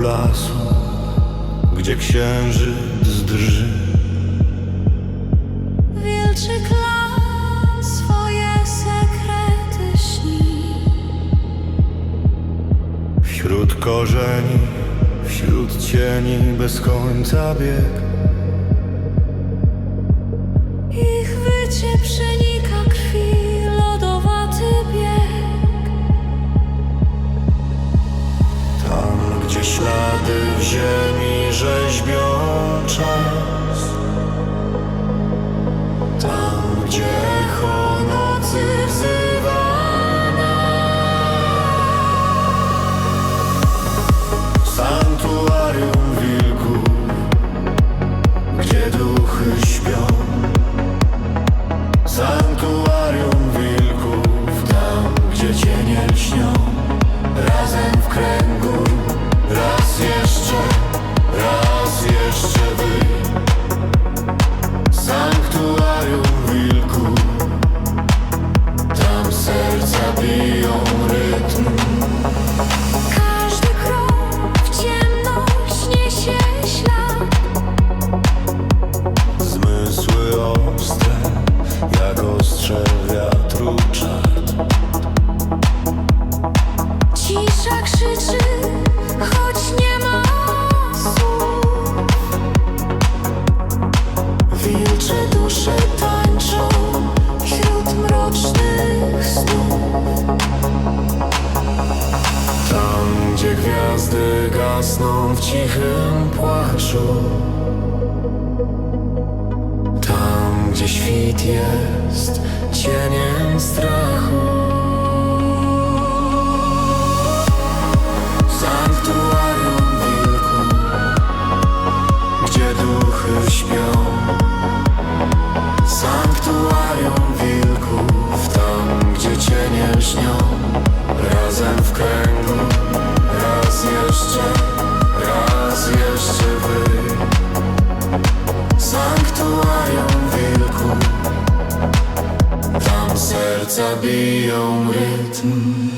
rogu lasu, gdzie księżyc drży. Wilczy klan swoje sekrety śni. Wśród korzeni, wśród cieni bez końca bieg. W ziemi rzeźbią jak ostrze wiatru czad. Cisza krzyczy, choć nie ma słów. Wilcze dusze tańczą wśród mrocznych snów. Tam, gdzie gwiazdy gasną w cichym płaczu świt jest cieniem strachu. Sanktuarium wilku Gdzie duchy śpią. Sanktuarium wilków Tam, gdzie cienie lśnią. Razem w kręgu Raz jeszcze, raz jeszcze wy. Sanktuarium wilków tam serca biją rytm.